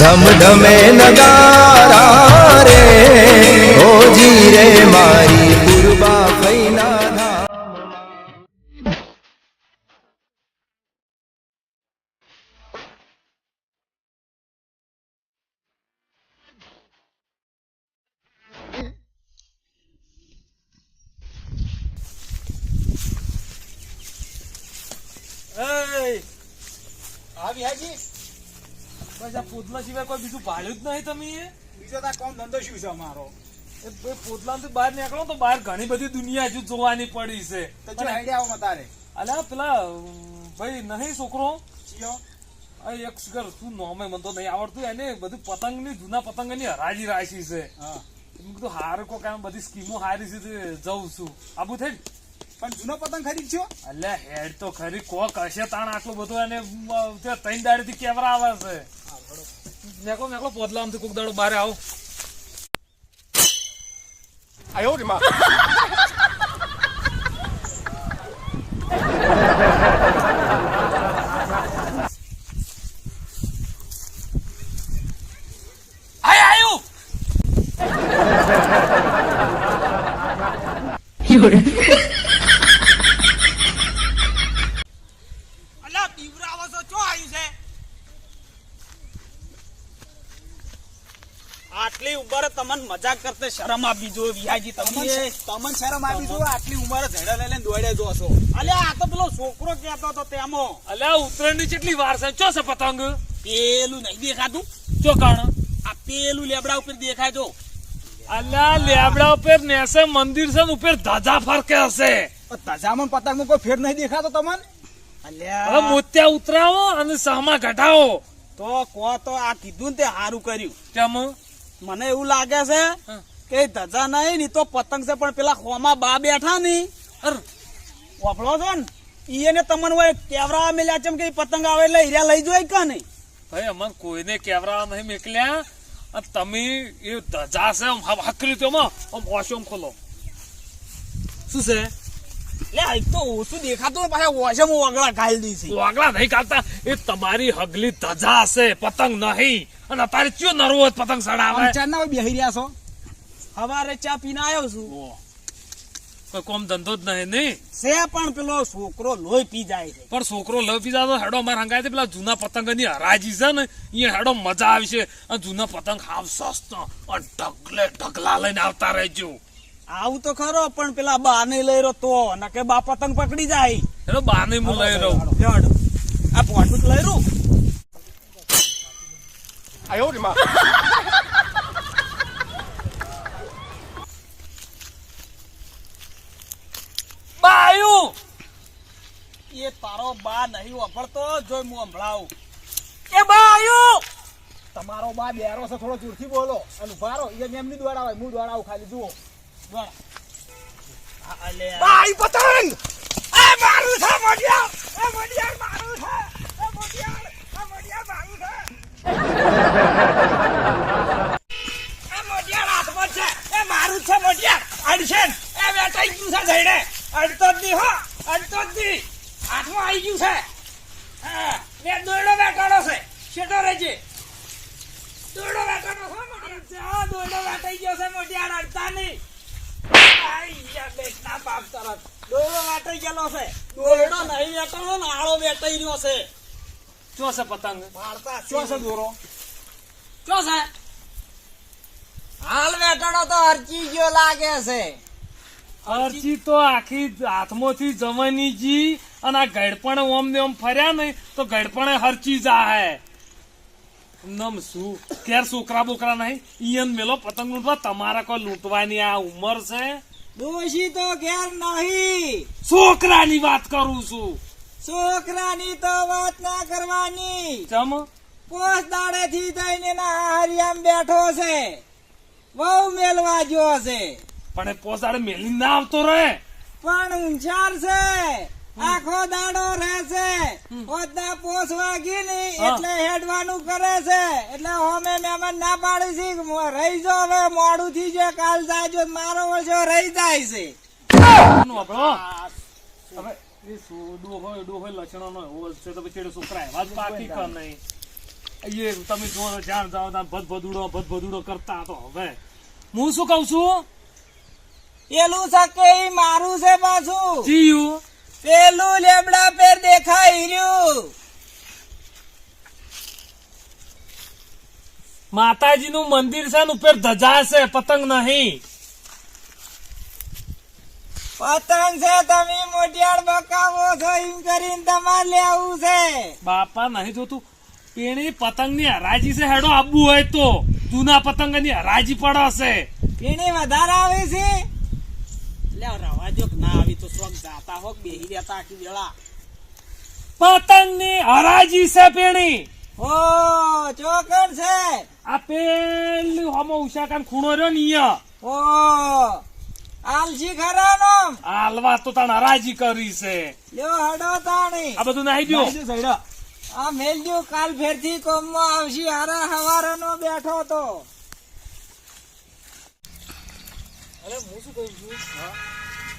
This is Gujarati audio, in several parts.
ધમ ધમે નગારા રે ઓ જીરે મારી. કોઈ જ નહીં તમે બીજો તાર કોમ ધંધો શું છે અમારો? એ બે બહાર નીકળો તો બહાર ઘણી બધી દુનિયા હજુ જોવાની પડી છે. તો જો આઈડિયા આવો મતારે અલ્યા પેલા ભાઈ નહીં છોકરો? એક શિખર શું નોમે મને તો નહીં આવડતું એને બધું પતંગની જૂના પતંગની હરાજી રાખી છે. હા. મેં કીધું હારું કોક આમ બધી સ્કીમો હારી છે તે જઉં છું. આબુ થઈ પણ જૂનો પતંગ ખરીદશો અલ્યા હેડ તો ખરી કોક હશે તાણ આટલું બધું એને તે ત્રણ દાડેથી કેવરા આવે છે. મેકલો મેકલો પોતલામાંથી કોક દાડો બારે આવો. આય આયુ અલા પીવરાવો છો ચો આવ્યું છે આટલી ઉંમરે તમને મજાક કરતે શરમ આપી જો વિહાજી તમને તમને શરમ આપી જો આટલી ઉંમરે ઝેડા લઈને દોડે જો છો. અલ્યા આ તો પેલો છોકરો કહેતો હતો તેમાં. અલ્યા ઉત્તરાયણની કેટલી વાર છે? ચો છે પતંગ? પેલું નહીં દેખાતું. ચો કાણ? આ પેલું લેબડા ઉપર દેખાય જો. અલ્યા લેબડા ઉપર નેસે મંદિર છે ઉપર ધજા ફરકે હશે. તજામણ પતંગમાં કોઈ ફેર નહીં દેખાતો તમને? અલ્યા મોત્યા ઉતરાવો અને સહમાં ઘટાવો. તો કો તો આ કીધું ને તે સારું કર્યું. કેમ મને એવું લાગે છે. કે ધજા નહીં ની તો પતંગ છે પણ પેલા ખોમાં બા બેઠા ની વાપરો છો ને? એને તમને હોય કેવરા મેલ્યા છે કે પતંગ આવે એટલે હીરા લઈ જોઈ કે નહીં? ભાઈ અમને કોઈને કેવરા નહીં મેકલ્યા અને તમે એ ધજા છે હકલી તો આમ ઓશો ખોલો. શું છે? લે તો ઓછું દેખાતું પાછા વોશમ વગડા ખાલી દીધી વાગલા નહીં ખાતા એ તમારી હગલી ધજા છે પતંગ નહીં. અને અત્યારે ચો નરવો પતંગ સડાવે ચાર ના બેહી રહ્યા છો. હવારે ચા પીને આવ્યો છું. કોઈ કોમ ધંધો જ નહીં નહીં? છે પણ પેલો છોકરો લોહી પી જાય છે. પણ છોકરો લોહી પી જાય તો હેડો મારે હંગાય પેલા જૂના પતંગની હરાજી છે ને એ હેડો મજા આવશે અને જૂના પતંગ હાવ સસ્તો અને ઢગલે ઢગલા લઈને આવતા રહેજો. આવું તો ખરો પણ પેલા બા નહીં લઈ રહ્યો તો નકે બા પતંગ પકડી જાય. હેડો બાને હું લઈ રહ્યો હેડ. આ પોટું લઈ રહ્યું બાયું એ તારો બા નહીં વાપરતો જોઈ હું સંભળાવું. એ બા આયો! તમારો બા બેરો છે થોડો જોરથી બોલો. અને ઉભારો એ એમની હોય હું દોડાવું ખાલી જુઓ. દોડા બાઈ પતંગ! એ મારું છે મોડિયા એ મોડિયા મારું છે એ મોડિયા એ મોડિયા મારું છે એ મોડિયા હાથમાં છે એ મારું છે મોડિયા અડશે એ વેટાઈ ગયું છે જઈને અડતો જ નહીં હો અડતો જ નહીં હાથમાં આવી ગયું છે હા બે દોરડો બેટાડો છે શેટો રહેજે દોરડો બેટાડો છે મારું છે હા દોરડો બેટાઈ ગયો છે મોડિયા અડતા નહીં આઈ યા બેટના બાપ તરફ દોરડો વેટાઈ ગયેલો છે દોરડો નહીં વેટાણો ને આળો વેટાઈ રહ્યો છે ચો છે પતંગ શું છે દોરો ચો છે હાલ વેટાણો તો હરચી ગયો લાગે છે અરજી તો આખી હાથમાંથી જવાની જી અને આ ગડપણે ઓમ ને ઓમ ફર્યા ને તો ગડપણે હરચી જાહે નમ શું ક્યારે છોકરા બોકરા નહીં ઈયન મેલો પતંગ લૂંટવા તમારા કોઈ લૂંટવાની આ ઉંમર છે દોષી તો ઘેર નહીં છોકરાની વાત કરું છું છોકરાની તો વાત ના કરવાની. ચમ? પોસ દાડે થી થઈને હરિયામ બેઠો છે. બહુ મેલવા ગયો છે. પણ એ પોસાડે મેલી ના આવતો રે પણ ઊંચાર છે આખો દાડો રહેશે. પોતના પોસ વાગી ની એટલે હેડવાનું કરે છે. એટલે હોમે મહેમાન ના પાડી છે કે રહી જો હવે મોડું થઈ જાય કાલ જાજો મારો વર્ષો રહી જાય છે. આપણો? હવે તમે જો જાણ જાઓ ભદ ભદુડો ભદ ભદુડો કરતા તો હવે. હું શું કઉ છું? પેલું સકે મારું છે પાછું. જીયું. પેલું લેબડા પેર દેખાઈ રહ્યું. માતાજીનું મંદિર છે ને ઉપર ધજા છે પતંગ નહીં. પતંગ છે તમે મોટિયાળ બકાવો છો એમ કરીને તમારે લેવું છે. બાપા નહીં જોતું. પેણી પતંગની હરાજી છે હેડો આબુ હોય તો. જૂના પતંગની હરાજી પડે છે એની વધારે આવે છે? લે રવા જો ના આવી તો સ્વગ જાતા હોક બેહી રહેતા આખી વેળા. પતંગની હરાજી છે પેણી. ઓ ચોકન છે. આ પેલું હમો ઉષાકાન ખૂણો રહ્યો ને ઈયા ઓ આલસી ખરાનો હાલવા તો તાણ હરાજી કરી છે. લ્યો હડો તાણી. આ બધું નાહી દ્યો. આ મેલજો કાલ ફેરથી કોમમાં આવશી હારા હવારનો બેઠો તો. અરે હું શું કહું છું?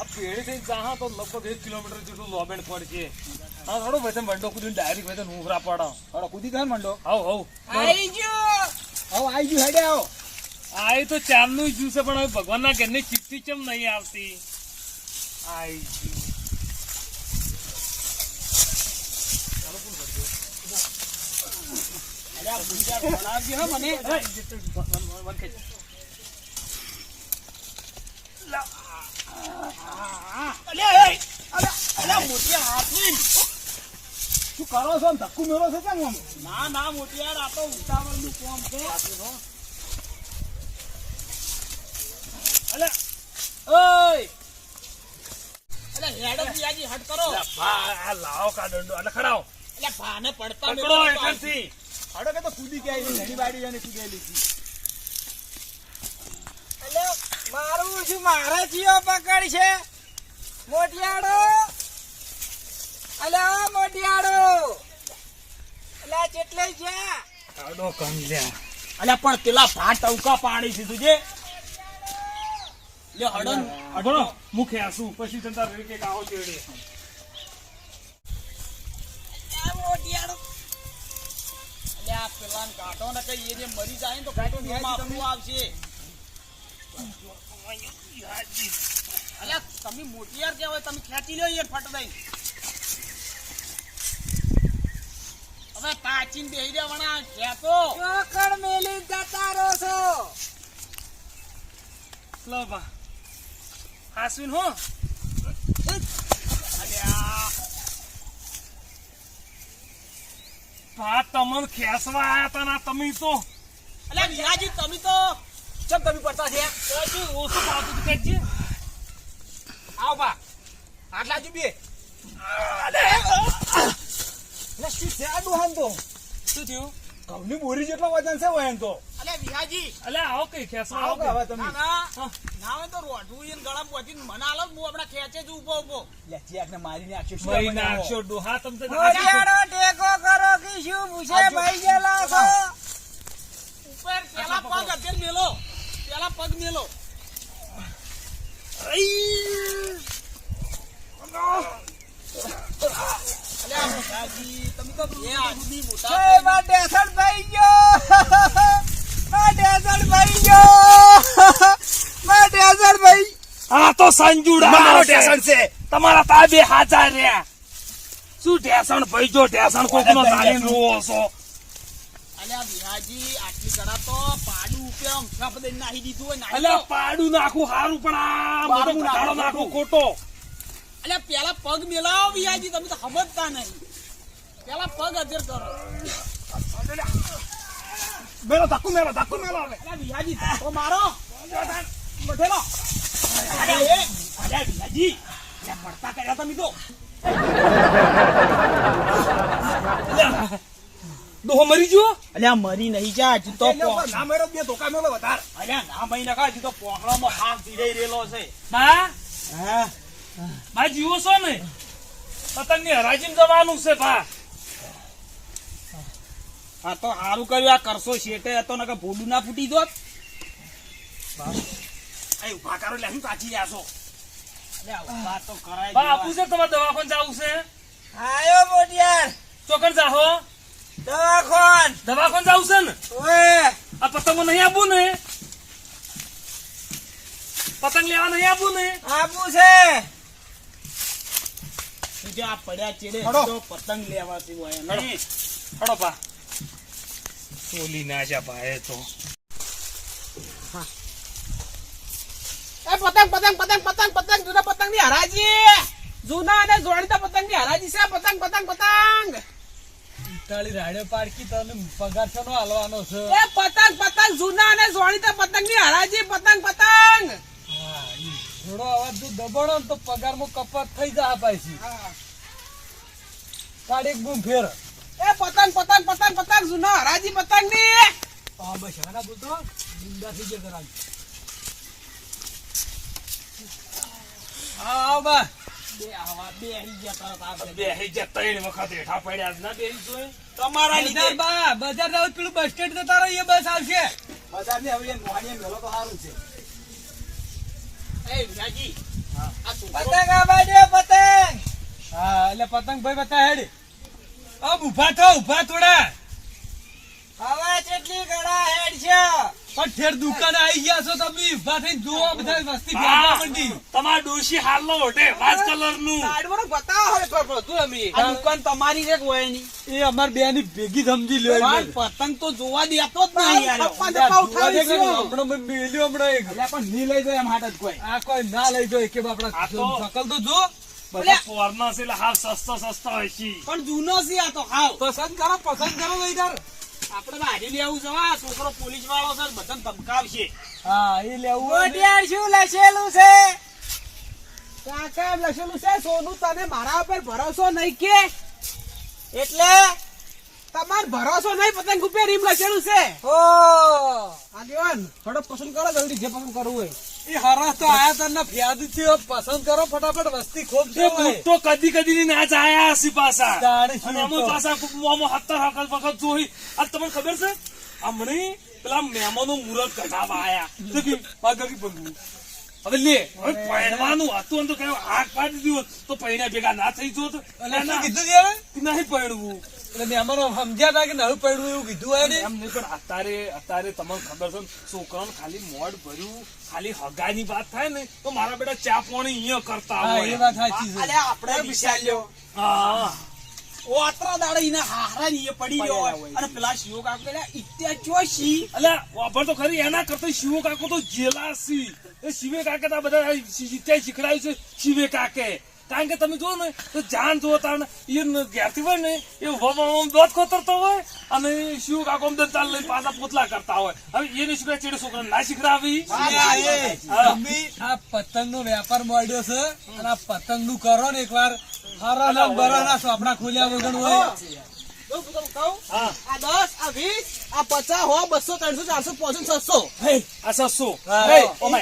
આ પેઢી થઈને જાહા તો લગભગ એક કિલોમીટર જેટલું લોબેડ પડશે હા થોડો વચન બંડો કુદીને ડાયરેક્ટ વચન ઉભરા પડો. કૂદી જાય મંડો. આવ આઈ ગયો. હવે આઈ ગયું હેડે આવો. આ એ તો ચારનું જ્યુસ છે પણ હવે ભગવાનના ઘરની ચીપથી ચમ નહીં આવતી. વન શું કરો છો? ધક્કું મેળો છે કેમ ના ના મોટિયાર આ તો ઉતાવળનું કોમ છે. અલા, ઓય! અલે હેડો પિયાજી હટ કરો. ભા, આ લાવો કા દંડો. એટલે ખડાવો. એટલે ભાને પડતા પકડો એટલેથી. હળો કે તો કૂદી કે આવી ઘણી વાડી અને કૂદેલી હતી. એટલે મારું શું મારે જીઓ પકડ છે મોટિયાડો અલે મોટિયાડો અલે ચેટલે છે? કાઢો કંગ્યા. અલ્યા પણ પેલા ભાટ ટવકા પાડી છે. તુજે લે હડન બોલો, મુખે આસુ પછી જનતા રહી કે આવો ચેડે આ મોટિયાડો અલ્યા પેલા કાટો ને કઈ એ જે મરી જાય ને તો કાટો નિયમ આપવું આવશે. અલ્યા તમે મોટિયાર કેવાય તમે ખેંચી લ્યો યાર ફટ દઈ હવે પાચીન બેહી રહેવાના ખેતો ચોકડ મેલી જતા રહો છો. લો બા. આસવીન હો. ભા તમને ખેસવા આયા તા ના તમે તો. અલ્યા વિરાજી તમે તો ચમ તમે પડતા છે? હજુ ઓછું પાતું તો કહેજે. આવ બા આટલા જ બે. એટલે શું છે આ દુહાન તો શું થયું? ઘઉંની બોરી જેટલો વજન છે હોય તો. અલે વિહાજી. અલે આવો કઈ ખેસવા આવો કે હવે તમે. ના ના. હોય તો રોઢું ઈન ગળા પોતી મને આલો હું આપણા ખેંચે જ ઊભો ઊભો લે ચેકને મારીને આખી શું બનાવો? નાખશો ડોહા તમ તો ટેકો કરો કે શું પૂછે ભાઈ ગયેલા છો? ઉપર પેલા પગ અત્યારે મેલો. પેલા પગ મેલો. અલ્યા મોટાજી, તમે તો એ આજની મોટા માં ઢેસણ ભાઈ ગયો માં ઢેસણ ભાઈ ગયો માં ઢેસણ ભાઈ આ તો સંજુડા મારો ટેશન છે. તમારા તાબે હાચા રહ્યા. શું ઢેસણ ભઈજો? ઢેસણ કોક નો ચાલીને રોવો છો. અલ્યા વિહાજી આટલી ગળા તો પાડું ઉપર આમ છપ દઈને દીધું હોય અલ્યા પાડું નાખું હારું પણ આ નાખું. નાખું ખોટો. અલ્યા પેલા પગ મેલાવો બિહાજી તમે તો સમજતા નહીં. પેલા પગ અધેર કરો. મેલો ધક્કુ મેલો ધક્કુ મેલો હવે. વિહાજી તો મારો. બઠેલો. અરે એ અલ્યા વિહાજી પડતા કર્યા તમે તો. ડોહો મરી ગયો? અલ્યા મરી નહીં જા હજી તો ના મેરો બે ધોકા મેલો વધારે. અલ્યા ના મહી નખા હજી તો પોખડામાં હાથ ધીરે રહેલો છે. બા? હા. બા જીવો છો ને? પતંગની હરાજીમાં જવાનું છે બા. હા તો સારું કર્યું આ કરશો શેટે હતો ને ભોડું ના ફૂટી દો ઊભા કરો એટલે શું કાચી રહ્યા છો અલ્યા ઊભા તો કરાય બા આપું છે તમારે દવાખાને જવું છે? આયો મોટિયાર. ચોકન જાહો. દવાખોન. દવાખાન જાવ છે ને? ઓએ. આ પતંગો નહીં આપું ને? પતંગ લેવા નહીં આપવું ને? આપું છે. બીજા પડ્યા ચેડે તો પતંગ લેવા સિવાય. નહીં હડો. પા ચોલી નાખ્યા ભાઈ તો. એ પતંગ પતંગ પતંગ પતંગ પતંગ જૂના પતંગની હરાજી. જૂના અને જોડીતા પતંગની હરાજી છે. પતંગ પતંગ પતંગ. તાળી રાડે પાડકી તને પગાર છે નો હાલવાનો છે. એ પતંગ પતંગ જૂના અને જોડીતા પતંગની હરાજી. પતંગ પતંગ. થોડો અવાજ તું દબાણો તો પગારમાં કપાત થઈ જાય પાછી કાઢ એક બૂમ ફેર. એ પતંગ પતંગ પતંગ પતંગ જૂના હરાજી પતંગની હા બસ હરા બોલતો નિંદા થઈ જાય કરાવી. હા આવ બા બે આવા બે ગયા તરત આવશે. બે ત્રણ વખત હેઠા પડ્યા ના બે જોઈ તમારા લીધે. બજાર બા બજાર જાવ પેલું બસ સ્ટેન્ડ જતા રહો એ બસ આવશે. બજાર ને હવે તો સારું છે. એ વિરાજી પતંગ આવા દે પતંગ. હા એટલે પતંગ ભાઈ બતા હેડ. આમ ઊભા થો ઊભા થોડા. હવે કેટલી ગળા હેડ છે. પણ ઠેર દુકાન આવી ગયા છો તમે ઊભા થઈને જુઓ બધા વસ્તી ભેગા મંડી. તમાર ડોશી હાલ ઓઢે વાસ કલરનું સાઈડમાં બતાવો હવે તો તું અમે. આ દુકાન તમારી છે કોઈ ની એ અમાર બે ની ભેગી સમજી લ્યો પતંગ તો જોવા દેતો જ નહીં યાર. પપ્પા ઉઠાવી છે. હમણાં મે મેલ્યો હમણાં એક. એટલે પણ ની લઈ જાય એમ હાટ જ કોઈ. આ કોઈ ના લઈ જાય કે બાપડા સકલ તો જો. બધા પોરના છે એટલે હાવ સસ્તો સસ્તો હોય છે. પણ જૂનો છે આ તો હાવ. પસંદ કરો પસંદ કરો ઈધર. આપણે બાજી લેવું જવા છોકરો પોલીસ વાળો છે બધાને ધમકાવશે. હા એ લેવું ગોટિયાર શું લખેલું છે? કાકા લખેલું છે સોનું તને મારા ઉપર ભરોસો નહીં કે. એટલે તમાર ભરોસો નહીં પતંગ ઉપર રીમ લખેલું છે. આગેવાન થોડો પસંદ કરો જલ્દી જે પસંદ કરવું હોય. એ હરસ તો આયા તને ફ્યાદ છે પસંદ કરો ફટાફટ વસ્તી ખૂબ છે તો કદી કદી ની નાચ આયા હશે પાસા અમે તો? પાછા હત્તર હકલ વખત જોઈ. આ તમને ખબર છે? હમણાં પેલા મહેમાનો મુહૂર્ત કઢાવા આયા. તો કે પાગા કી હવે લે હવે પહેરવાનું હતું તો કઈ આગ પાડી દીધું તો પૈણા ભેગા ના થઈ જોત. અને શું ના, કીધું છે નહીં પહેરવું. એટલે મહેમાનો સમજ્યા હતા કે નવું પડ્યું એવું કીધું હોય એમ નહીં પણ અત્યારે અત્યારે તમને ખબર છે ને, છોકરાઓને ખાલી મોડ ભર્યું ખાલી હગાની વાત થાય ને તો મારા બેટા ચા પાણી અહીંયા કરતા હા એ હોય. વાત સાચી છે. આપણે વિચાર્યો. હા. ઓતરા દાડે ઈને હારા ની પડી ગયો હોય. અને પેલા શિવ કાકા ઇત્યા ચોસી અલ્યા વાપર તો ખરી એના કરતા શિવો કાકો તો જેલાસી એ શિવે કાકે તો બધા ત્યાં શીખડાયું છે શિવે કાકે. કારણ કે તમે જુઓ ને તો જાન જુઓ એ ઘેરથી હોય ને એ ઊભા દોત ખોતરતો હોય અને શિવ કાકો દંતાલ લઈને પાછા પોતલા કરતા હોય. હવે એને શીખડાય ચેડે છોકરા ના શીખડાવી. આ પતંગ નો વેપાર મળ્યો છે અને આ પતંગનું કરો ને એકવાર. હરા ના બરા ના ખોલ્યા વગર હોય? ના એ ચાલે.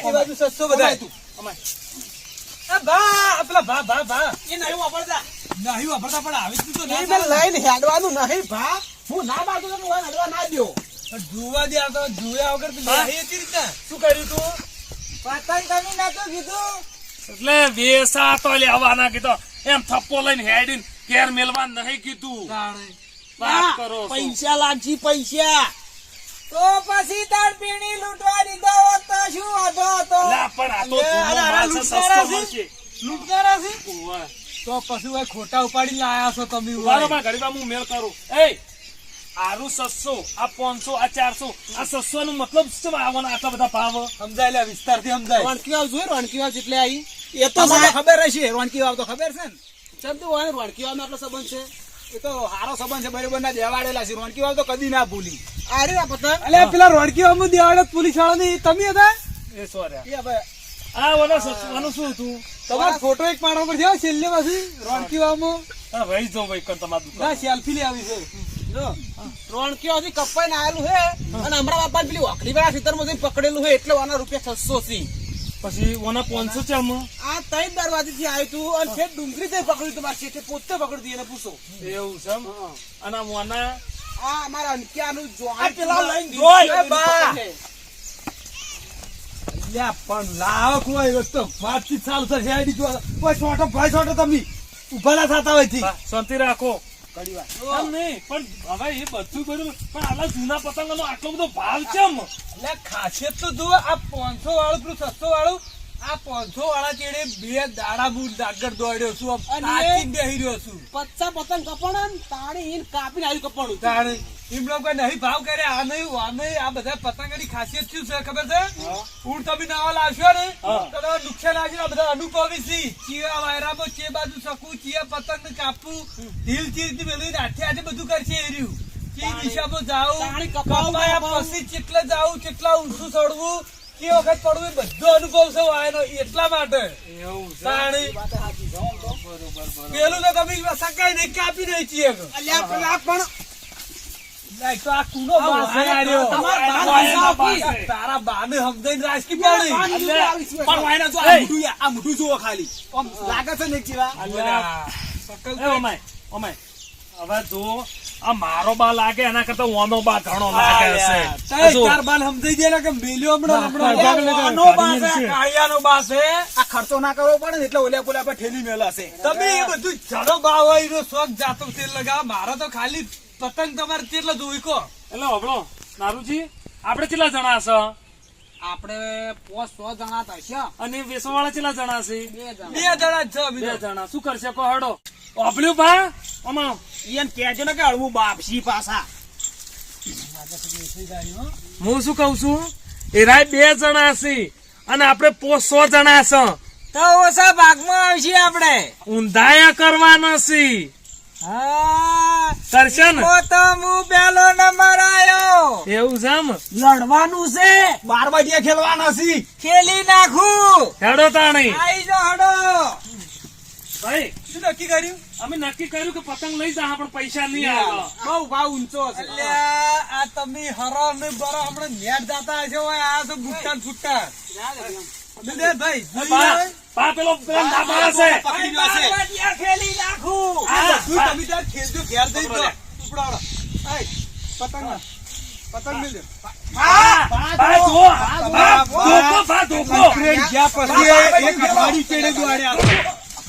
મેં લઈને હેડવાનું નહીં ભા હું ના બાજુ તો હેડવા ના દ્યો. પણ જોવા દે તો જોયા વગર શું કર્યું તું? પતંગ તમે ના તો કીધું. એટલે વેસા તો લેવાના કીધો. એમ થપ્પો લઈને હેડીને ઘેર મેલવા નહીં કીધું. વાત કરો પૈસા લાગશે પૈસા. તો પછી તાર પીણી લૂંટવા દીધો તો શું વાંધો હતો? પણ આ તો લૂંટનારા છે? લૂંટનારા છે તો પછી ભાઈ ખોટા ઉપાડી લાયા છો તમે ઊભા ગરીબા હું મેળ કરું. એ આરું સસ્સો આ પાંચસો આ ચારસો આ સસ્સો નો મતલબ શું આવવાના આટલા બધા ભાવ? સમજાય લે વિસ્તારથી સમજાય. રોણકી વાવ જોઈ રોણકી વાવ જેટલે આવી એ તો મને ખબર હશે રોણકી વાવ તો ખબર છે ને? ચંદુ તો હોય રોણકી વાવ આટલો સંબંધ છે. એ તો સારો સંબંધ છે બરોબર ના દેવાડેલા છે. રોનકી વાવ તો કદી ના ભૂલી. અરે ના પતંગ અલે પેલા રોડકી વાળા દેવાડે પોલીસવાળા ની તમે હતા? એ સોરે એ હવે આ ઓલા સસ્વાનું શું હતું? તમારો ફોટો એક પાડવા પર હો, છેલ્લે પાછી? રોણકી વાવમાં હા, ભાઈ જો ભાઈ કર તમારું દુકાન. ના સેલ્ફી લે આવી છે. જો રોણકી વાવ કપાઈને આવેલું છે અને હમણાં બાપા પેલી વાકડી વાળા ખેતરમાં જઈને પકડેલું છે એટલે આના રૂપિયા છસો થી પછી ઓના પાંચસો ચામ આ ત્રણ દરવાજે થી આવ્યું તું અને ફેર ડુંગરી થી પકડ્યું તું મારા શેઠે પોતે પકડી દીધી પૂછો. એવું છે એમ? અને આ મોના? આ અમારા અંક્યાનું જોઈ આ પેલા લઈને જોઈ. એ બા. પણ લાવો કોઈ વસ્તુ વાતચીત ચાલુ થશે. હેડી જો કોઈ છોટો ભાઈ છોટો તમે ઊભા ના થતા હોય શાંતિ રાખો. નહીં પણ હવે એ બધું બરોબર પણ આલા જૂના પતંગનો આટલો બધો ભાવ એટલે ખાસિયત તો જુઓ આ પાંચસો વાળું પેલું છસો વાળું આ પાંચસો વાળા ચેડે બે દાડા બુટ આગળ દોડ્યો છું અને બેહી રહ્યો છું. પચ્ચા પતંગ કપણ તાણી ઈન કાપીને આવ્યું કપડું. તાણે એમ લોકો નહીં ભાવ કરે આ નહીં આ નહીં આ બધા પતંગની ખાસિયત શું છે ખબર છે? ઊંટ તમે નવા લાવશો ને તો નુકસાન આવશે આ બધા અનુભવી છે. ચિયા વાયરામાં ચે બાજુ શકું ચિયા પતંગ કાપવું ઢીલ ચીરથી મેળવી હાથે આજે બધું કરશે એ રહ્યું. કે દિશામાં જાવું કપાયા. પછી ચેટલે જાવું ચેટલા ઊંચું ચડવું વખત પડવું બધો અનુભવ છે વાયનો એટલા માટે. પેલું તો તમે સકાય નહીં કાપી નહીં છીએ પણ. તારા બાને સમજાઈ રાજકી પાણી આ મોઢું યા- જુઓ ખાલી. લાગે છે ને હવે જો આ મારો બા લાગે એના કરતા ઓનો બા ઘણો લાગે છે ચાર બાલ સમજી ને કે મેલ્યો હમણાં હમણાં. ઓનો બાસ છે, કાળિયાનો બા છે. આ ખર્ચો ના કરવો પડે એટલે ઓલ્યા પોલ્યા પર ઠેલી મેલા છે. તમે એ બધું જડો બાવાઈનો શોખ જાતો તેલ લગાવ. મારો તો ખાલી પતંગ તમારે કેટલો જોઈ કો એટલે હબળો નારુજી આપણે કેટલા જણા છે આપણે પોસ સો જણા થશે અને વેસવાળા કેટલા જણા છે? બે જણા. જ છો બે જણા. શું કરશે કો હડો. ઓબલ્યું ભા અમા ઈયન કહેજો ને કે હળવું બાપસી પાછા. હું શું કઉ છું? એરાય બે જણા છે અને આપણે પોસ સો જણા છે. તો ઓછા ભાગમાં આવશે આપણે. ઊંધાયા કરવાના છે. હા કરશે ને તો હું પેલો નંબર આયો એવું છે એમ? લડવાનું છે. બાર વાટિયા ખેલવાના છે. ખેલી નાખું. હેડો તાણી. આઈ જો હડો. ભાઈ શું નક્કી કર્યું? અમે નક્કી કર્યું કે પતંગ લઈ જા પણ પૈસા નહીં આવે. બહુ ભાવ ઊંચો છે. આ તમે હરો ને બરો હમણાં નેટ જતા હશો આ તો ગુટ્ટા ને ભાઈ? બા પેલો પેલો છે. પકડી લેશે. બારવાટિયા ખેલી નાખું. આ, બધું બા. તમે ત્યાં ખેલજો ઘેર જઈ પકડો લે. પતંગ પતંગ મિલજો બા, બા જો બા ધોકો બા ધોકો. ઉતરેણ ગયા પછી એક અઠવાડિયું ચેડે દોડ્યા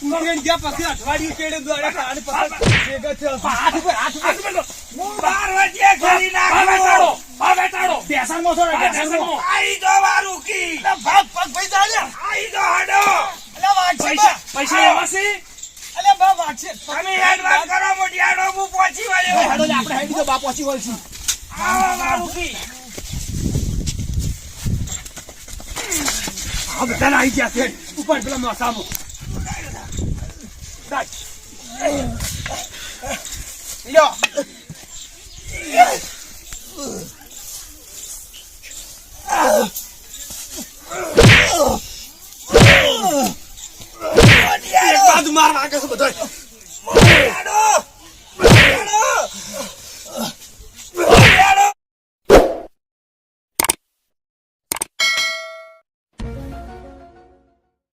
ઉતરેણ ગયા પછી અઠવાડિયું ચેડે દોડ્યા અને પછી ભેગા થયા. હાથ ઉપર હાથ ઉપર. હું બારવાટિયા ખેલી બા નાખું. બેટાડો બા બેટાડો બેસનમાં છો ને, બા બેસનમાં. બેસણમાં. આઈ જો મારું કી ભાગ પગ ભાઈ આઈ જો હડો. પૈસા બા. પૈસા લેવા છે અલ્યા બા વાગશે તમે હેડવાન કરો મોટિયાડો હું પહોંચી વળ્યો હેડો આપણે હેડી તો બાપ પહોંચી વળશું. આવો આ ગયા છે. ઉપર પેલા મોસામાં. લ્યો. એક બાજુ માર વાગે છે બધાય.